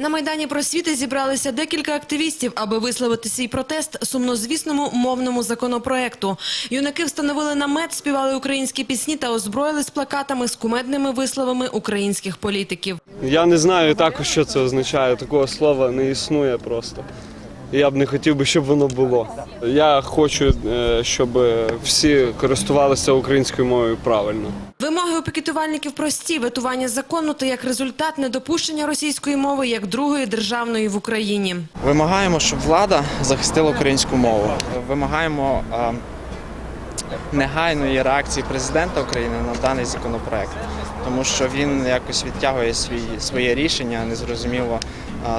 На майдані просвіти зібралися декілька активістів, аби висловити свій протест сумнозвісному мовному законопроекту. Юнаки встановили намет, співали українські пісні та озброїлись плакатами з кумедними висловами українських політиків. Я не знаю також, що це означає. Такого слова не існує просто. Я б не хотів би, щоб воно було. Я хочу, е, щоб всі користувалися українською мовою правильно. Вимоги у пікетувальників прості: ветування закону та як результат недопущення російської мови як другої державної в Україні. Вимагаємо, щоб влада захистила українську мову. Вимагаємо негайної реакції президента України на даний законопроект, тому що він якось відтягує свій, своє рішення, незрозуміло,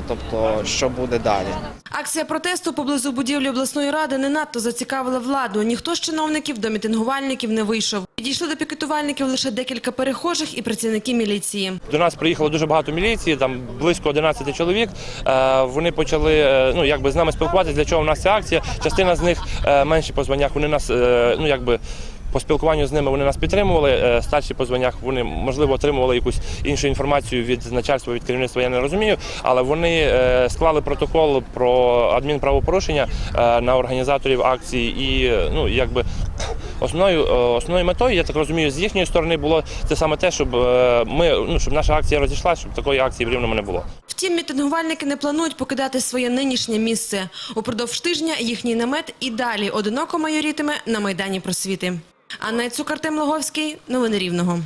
тобто що буде далі. Акція протесту поблизу будівлі обласної ради не надто зацікавила владу. Ніхто з чиновників до мітингувальників не вийшов. Підійшли до пікетувальників лише декілька перехожих і працівники міліції. До нас приїхало дуже багато міліції, там близько 11 чоловік. Е, Вони почали е, ну якби з нами спілкуватися. Для чого в нас ця акція? Частина з них е, менші по званнях. Вони нас ну якби. По спілкуванню з ними вони нас підтримували. Старші по званнях вони можливо отримували якусь іншу інформацію від начальства, від керівництва. Я не розумію, але вони склали протокол про адмінправопорушення на організаторів акції, і ну якби основною е, основною метою, я так розумію, з їхньої сторони було це саме те, щоб е, ми ну щоб наша акція розійшлася, щоб такої акції в рівному не було. Втім, мітингувальники не планують покидати своє нинішнє місце. Упродовж тижня їхній намет і далі одиноко майорітиме на Майдані просвіти. Анна Цукар, Артем Логовський. Новини Рівного.